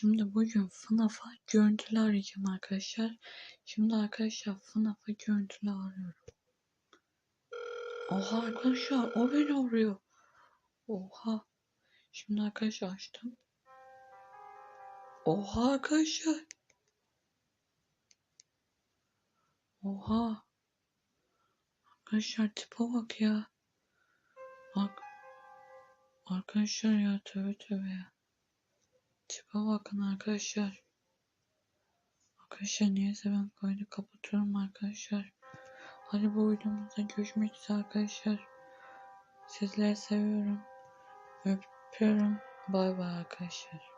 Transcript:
Şimdi bugün FNAF'a görüntülü arayacağım arkadaşlar. Şimdi arkadaşlar FNAF'a görüntülü arıyorum. Oha arkadaşlar o beni arıyor. Oha. Şimdi arkadaşlar açtım. Oha arkadaşlar. Oha. Arkadaşlar tipe bak ya. Bak. Arkadaşlar ya tövbe tövbe ya. Tipe bakın arkadaşlar. Arkadaşlar niyeyse ben kaydı kapatıyorum arkadaşlar. Hadi bu videomuzda görüşmek üzere arkadaşlar. Sizleri seviyorum. Öpüyorum. Bay bay arkadaşlar.